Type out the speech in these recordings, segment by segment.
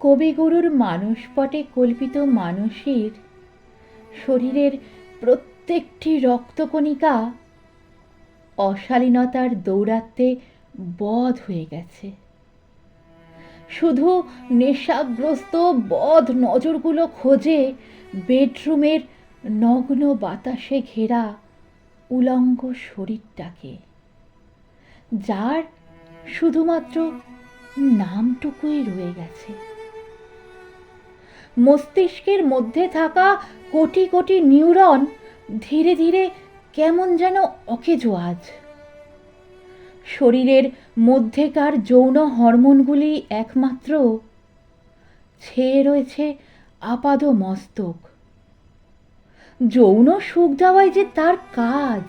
কবিগুরুর মানসপটে কল্পিত মানুষের শরীরের প্রত্যেকটি রক্তকণিকা অশালীনতার দৌরাত্মে বধ হয়ে গেছে। শুধু নেশাগ্রস্ত বধ নজরগুলো খোঁজে বেডরুমের নগ্ন বাতাসে ঘেরা উলঙ্গ শরীরটাকে, যার শুধুমাত্র নামটুকুই রয়ে গেছে। মস্তিষ্কের মধ্যে থাকা কোটি কোটি নিউরন ধীরে ধীরে কেমন যেন অকেজো আজ। শরীরের মধ্যেকার যৌন হরমোনগুলি একমাত্র ছেয়ে রয়েছে আপাদ মস্তক। যৌন সুখ দেওয়াই যে তার কাজ।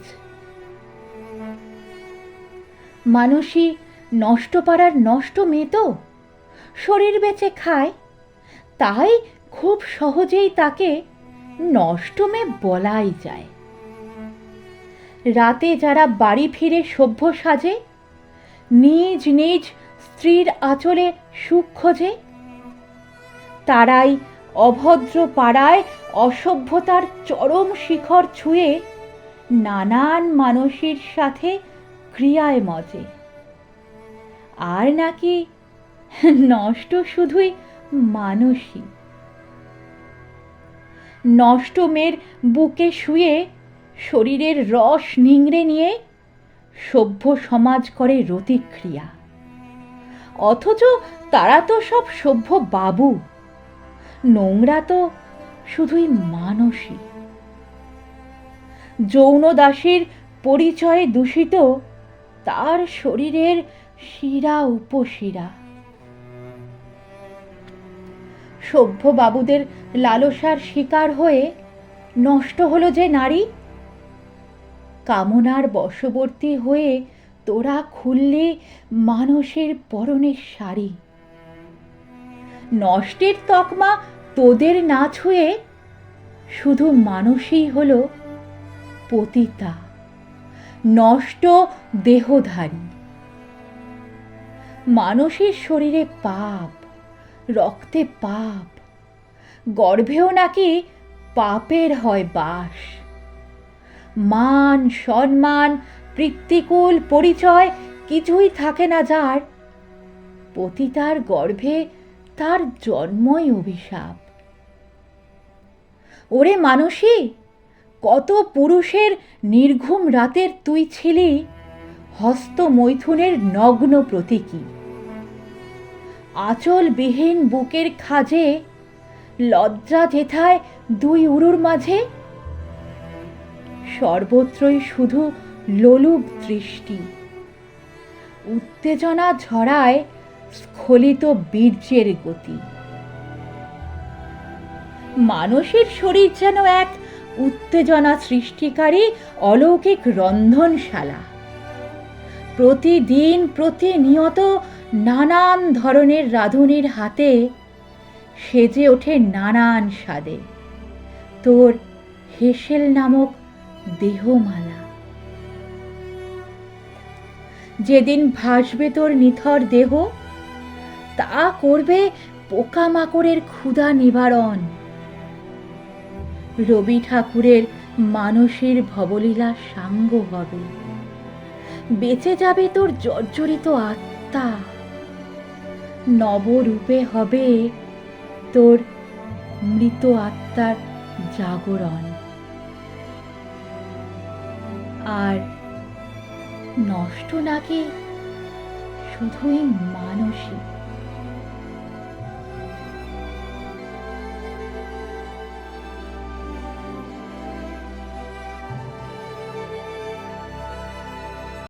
মানুষই নষ্ট পাড়ার নষ্ট মেয়ে তো। শরীর বেঁচে খায়, তাই খুব সহজেই তাকে নষ্ট মেয়ে বলাই যায়। রাতে যারা বাড়ি ফিরে সভ্য সাজে, নিজ নিজ স্ত্রীর আঁচলে সুখ খোঁজে, তারাই অভদ্র পাড়ায় অসভ্যতার চরম শিখর ছুঁয়ে নানান মানুষের সাথে ক্রিয়ায় মজে। আর নাকি নষ্ট শুধুই মানুষই? নষ্ট মেয়ের বুকে শুয়ে শরীরের রস নিংড়ে নিয়ে সভ্য সমাজ করে রতিক্রিয়া। অথচ তারা তো সব সভ্য বাবু। নোংরা তো শুধুই মানসই যৌন দাসীর পরিচয়ে দূষিত, তার শরীরের শিরা উপশিরা। সভ্য বাবুদের লালসার শিকার হয়ে নষ্ট হলো যে নারী? কামনার বশবর্তী হয়ে তোরা খুললে মানুষের পরনের শাড়ি। নষ্টের তকমা তোদের না ছুঁয়ে শুধু মানুষই হল পতিতা, নষ্ট দেহধারী। মানুষের শরীরে পাপ রক্তে পাপ। গর্ভেও নাকি পাপের হয় বাস। মান, সম্মান পৃত্তিকুল পরিচয় কিছুই থাকে না যার। পতিতার গর্ভে তার জন্মই অভিশাপ। ওরে মানসী, কত পুরুষের নির্ঘুম রাতের তুই ছিলি, হস্ত মৈথুনের নগ্ন প্রতীকী। আঁচলবিহীন বুকের খাজে, লজ্জা যেথায় দুই উরুর মাঝে? সর্বত্রই শুধু লোলুপ দৃষ্টি। উত্তেজনা ঝরায় স্খলিত বীর্যের গতি। মানুষের শরীর যেন এক উত্তেজনা সৃষ্টিকারী অলৌকিক রন্ধনশালা। প্রতিদিন প্রতিনিয়ত নানান ধরনের রাঁধুনির হাতে সেজে ওঠে নানান স্বাদে। তোর হেসেল নামক দেহমালা। যেদিন ভাসবে তোর নিথর দেহ, তা করবে পোকামাকড়ের ক্ষুধা নিবারণ। রবি ঠাকুরের মানসীর ভবলীলা সাঙ্গ হবে। বেঁচে যাবে তোর জর্জরিত আত্মা। নবরূপে হবে তোর মৃত আত্মার জাগরণ। আর নষ্ট নাকি শুধুই মানসিক।